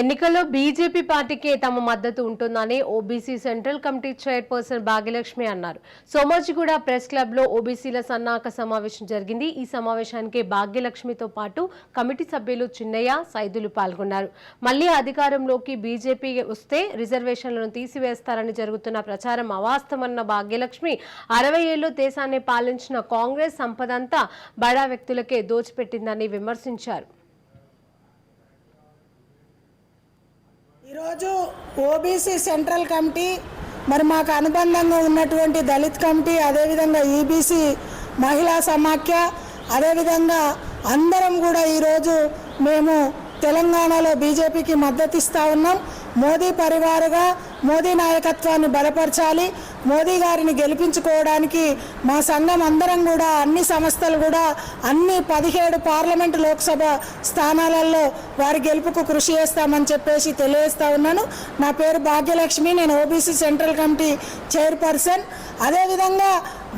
ఎన్నికల్లో బీజేపీ పార్టీకే తమ మద్దతు ఉంటుందని O B C central committee chairperson Bhagyalakshmi అన్నారు. సోమాజిగూడ ప్రెస్ క్లబ్లో ఓబీసీల సన్నాహక సమావేశం జరిగింది. ఈ సమావేశానికి భాగ్యలక్ష్మితో పాటు కమిటీ సభ్యులు చిన్నయ్య సైదులు పాల్గొన్నారు. మళ్ళీ అధికారంలోకి బీజేపీ వస్తే రిజర్వేషన్లను తీసివేస్తారని జరుగుతున్న ప్రచారం అవాస్తవమన్న భాగ్యలక్ష్మి అరవై ఏళ్ళు దేశాన్ని పాలించిన కాంగ్రెస్ సంపదంతా బడా వ్యక్తులకే దోచిపెట్టిందని విమర్శించారు. ఈరోజు ఓబీసీ సెంట్రల్ కమిటీ మరి మాకు అనుబంధంగా ఉన్నటువంటి దళిత్ కమిటీ అదేవిధంగా ఈబీసీ మహిళా సమాఖ్య అదేవిధంగా అందరం కూడా ఈరోజు మేము తెలంగాణలో బీజేపీకి మద్దతు ఇస్తూ ఉన్నాం. మోదీ పరివారుగా మోదీ నాయకత్వాన్ని బలపరచాలి. మోదీ గారిని గెలిపించుకోవడానికి మా సంఘం అందరం కూడా అన్ని సంస్థలు కూడా అన్ని పదిహేడు పార్లమెంటు లోక్సభ స్థానాలలో వారి గెలుపుకు కృషి చేస్తామని చెప్పేసి తెలియజేస్తా ఉన్నాను. నా పేరు భాగ్యలక్ష్మి నేను ఓబీసీ సెంట్రల్ కమిటీ చైర్పర్సన్. అదేవిధంగా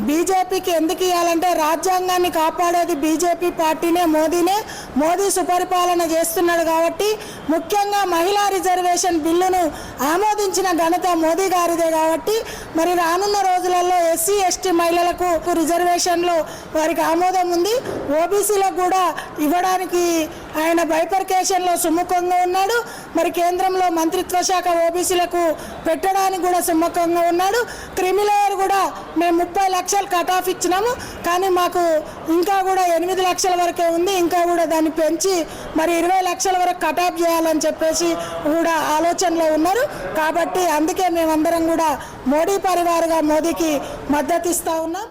బీజేపీకి ఎందుకు ఇవ్వాలంటే రాజ్యాంగాన్ని కాపాడేది బీజేపీ పార్టీనే మోదీనే. మోదీ సుపరిపాలన చేస్తున్నాడు కాబట్టి ముఖ్యంగా మహిళా రిజర్వేషన్ బిల్లును ఆమోదించిన ఘనత మోదీ గారిదే కాబట్టి మరి రానున్న రోజులలో ఎస్సీ ఎస్టీ మహిళలకు రిజర్వేషన్లో వారికి ఆమోదం ఉంది. ఓబీసీలకు కూడా ఇవ్వడానికి ఆయన బైపర్కేషన్లో సుముఖంగా ఉన్నాడు. మరి కేంద్రంలో మంత్రిత్వ శాఖ ఓబీసీలకు పెట్టడానికి కూడా సుముఖంగా ఉన్నాడు. క్రిమిలేయర్ కూడా మేము ముప్పై లక్షలు కట్ ఆఫ్ ఇచ్చినాము. కానీ మాకు ఇంకా కూడా ఎనిమిది లక్షల వరకే ఉంది. ఇంకా కూడా దాన్ని పెంచి మరి ఇరవై లక్షల వరకు కట్ ఆఫ్ చేయాలని చెప్పేసి కూడా ఆలోచనలో ఉన్నారు. కాబట్టి అందుకే మేమందరం కూడా మోడీ పరివారుగా మోదీకి మద్దతు ఇస్తూ ఉన్నాం.